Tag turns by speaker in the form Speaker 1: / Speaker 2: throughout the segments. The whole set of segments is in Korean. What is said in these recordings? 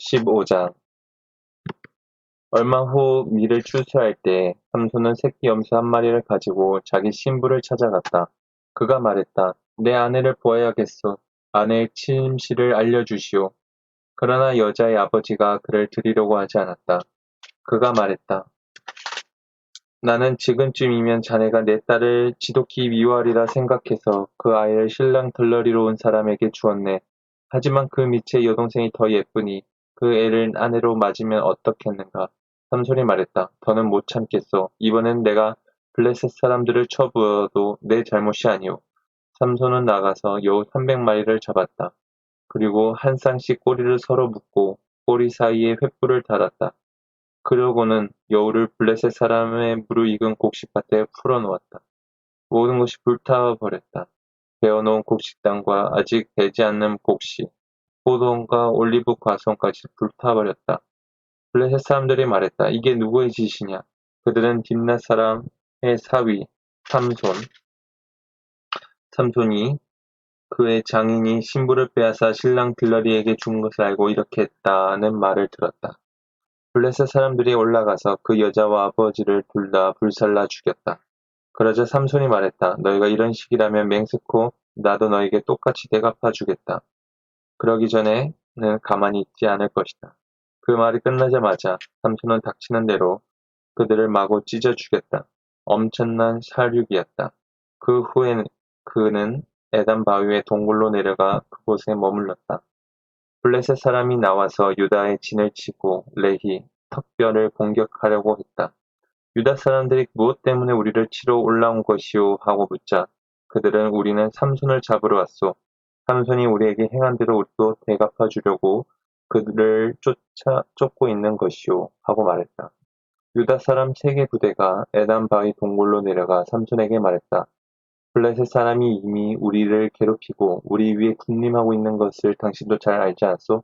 Speaker 1: 15장 얼마 후 밀을 추수할 때 삼손은 새끼 염소 한 마리를 가지고 자기 신부를 찾아갔다. 그가 말했다. 내 아내를 보아야겠소. 아내의 침실을 알려주시오. 그러나 여자의 아버지가 그를 드리려고 하지 않았다. 그가 말했다. 나는 지금쯤이면 자네가 내 딸을 지독히 미워하리라 생각해서 그 아이를 신랑 들러리로 온 사람에게 주었네. 하지만 그 밑에 여동생이 더 예쁘니 그 애를 아내로 맞으면 어떻겠는가. 삼손이 말했다. 더는 못 참겠소. 이번엔 내가 블레셋 사람들을 쳐부어도 내 잘못이 아니오. 삼손은 나가서 여우 300마리를 잡았다. 그리고 한 쌍씩 꼬리를 서로 묶고 꼬리 사이에 횃불을 달았다. 그러고는 여우를 블레셋 사람의 무르익은 곡식밭에 풀어놓았다. 모든 것이 불타와 버렸다. 베어놓은 곡식당과 아직 되지 않는 곡식, 포도원과 올리브 과송까지 불타버렸다. 블레셋 사람들이 말했다. 이게 누구의 짓이냐? 그들은 딥낫 사람의 사위 삼손, 삼손이 그의 장인이 신부를 빼앗아 신랑 들러리에게 준 것을 알고 이렇게 했다는 말을 들었다. 블레셋 사람들이 올라가서 그 여자와 아버지를 둘 다 불살라 죽였다. 그러자 삼손이 말했다. 너희가 이런 식이라면 맹세코 나도 너에게 똑같이 대갚아 주겠다. 그러기 전에는 가만히 있지 않을 것이다. 그 말이 끝나자마자 삼손은 닥치는 대로 그들을 마구 찢어 죽였다. 엄청난 살육이었다. 그 후에 그는 에단 바위에 동굴로 내려가 그곳에 머물렀다. 블레셋 사람이 나와서 유다의 진을 치고 레히, 턱뼈를 공격하려고 했다. 유다 사람들이 무엇 때문에 우리를 치러 올라온 것이오 하고 묻자 그들은 우리는 삼손을 잡으러 왔소. 삼손이 우리에게 행한 대로 우리도 대갚아 주려고 그들을 쫓아 쫓고 있는 것이오 하고 말했다. 유다 사람 세계 부대가 에단 바위 동굴로 내려가 삼손에게 말했다. 블레셋 사람이 이미 우리를 괴롭히고 우리 위에 군림하고 있는 것을 당신도 잘 알지 않소?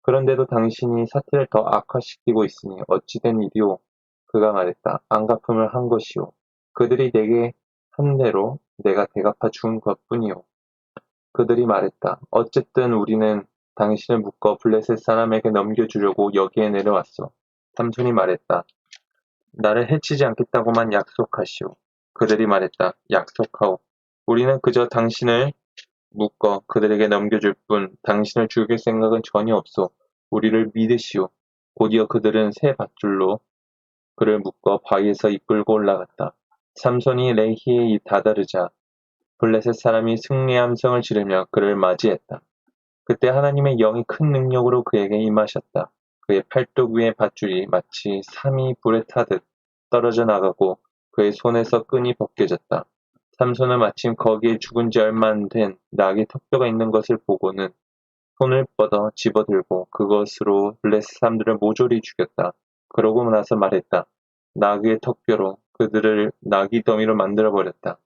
Speaker 1: 그런데도 당신이 사태를 더 악화시키고 있으니 어찌된 일이오? 그가 말했다. 안 갚음을 한 것이오. 그들이 내게 한 대로 내가 대갚아 준 것뿐이오. 그들이 말했다. 어쨌든 우리는 당신을 묶어 블레셋 사람에게 넘겨주려고 여기에 내려왔어. 삼손이 말했다. 나를 해치지 않겠다고만 약속하시오. 그들이 말했다. 약속하오. 우리는 그저 당신을 묶어 그들에게 넘겨줄 뿐 당신을 죽일 생각은 전혀 없소. 우리를 믿으시오. 곧이어 그들은 새 밧줄로 그를 묶어 바위에서 이끌고 올라갔다. 삼손이 레히에 이 다다르자 블레셋 사람이 승리의 함성을 지르며 그를 맞이했다. 그때 하나님의 영이 큰 능력으로 그에게 임하셨다. 그의 팔뚝 위의 밧줄이 마치 삼이 불에 타듯 떨어져 나가고 그의 손에서 끈이 벗겨졌다. 삼손은 마침 거기에 죽은 지 얼마 안 된 낙의 턱뼈가 있는 것을 보고는 손을 뻗어 집어들고 그것으로 블레셋 사람들을 모조리 죽였다. 그러고 나서 말했다. 나귀의 턱뼈로 그들을 나귀 더미로 만들어 버렸다.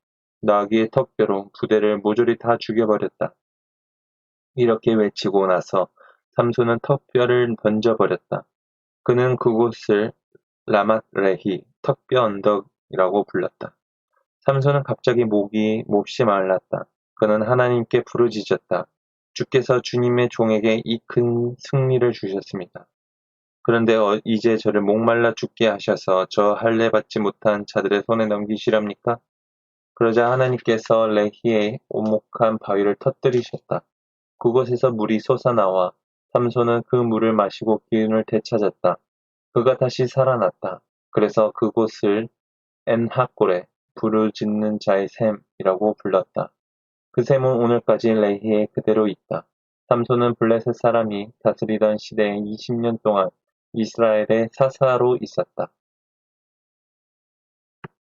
Speaker 1: 나귀의 턱뼈로 부대를 모조리 다 죽여버렸다. 이렇게 외치고 나서 삼손은 턱뼈를 던져버렸다. 그는 그곳을 라맛레히 턱뼈 언덕이라고 불렀다. 삼손은 갑자기 목이 몹시 말랐다. 그는 하나님께 부르짖었다. 주께서 주님의 종에게 이 큰 승리를 주셨습니다. 그런데 어, 이제 저를 목말라 죽게 하셔서 저 할례 받지 못한 자들의 손에 넘기시렵니까? 그러자 하나님께서 레히의 오목한 바위를 터뜨리셨다. 그곳에서 물이 솟아나와 삼손은 그 물을 마시고 기운을 되찾았다. 그가 다시 살아났다. 그래서 그곳을 엔하골에 부르짖는 자의 샘이라고 불렀다. 그 샘은 오늘까지 레히에 그대로 있다. 삼손은 블레셋 사람이 다스리던 시대에 20년 동안 이스라엘의 사사로 있었다.